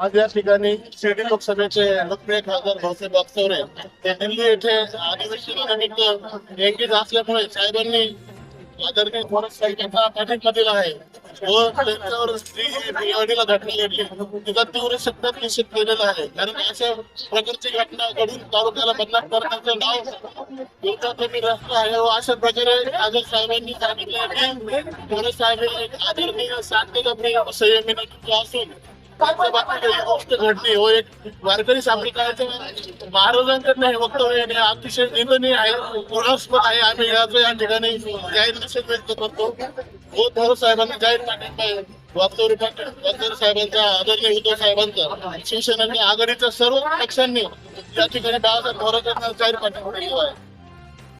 आज या ठिकाणी शिर्डी लोकसभेचे लोकप्रिय खासदार भाऊसाहेब वागचौरे हे दिल्ली येथे अधिवेशनानिमित्त एकीच असल्यामुळे साहेबांनी आदरणीय थोरात साहेबांचा पाठिंबा दिला आहे. व त्यांच्यावर स्त्रीला भिवाडीला घटना घडली तिचा तीव्र शब्दात निषेध केलेला आहे. कारण अशा प्रकारची घटना घडून तालुक्याला बदनाम करण्याचं नाव एवढा कमी रस्ता आहे. व अशा प्रकारे आझाद साहेबांनी सांगितले की थोरात साहेब एक आदरणीय शांतताप्रिय संयमी नेतृत्व असून गोष्ट घडली. व एक वारकरी संप्रदायाच्या महाराजांकडनं हे वक्तव्य हे अतिशय निंदनीय आहे. पुरास्पद आहे. आम्ही याचा या ठिकाणी जाहीर निषेध व्यक्त करतो. उद्धव साहेबांनी जाहीर पाठिंबा आहे. पाटील साहेबांचा आदरणीय उद्धव साहेबांचा शिवसेनेने आघाडीच्या सर्व पक्षांनी या ठिकाणी बाळासाहेब थोरात जाहीर पाठिंबा दिला आहे.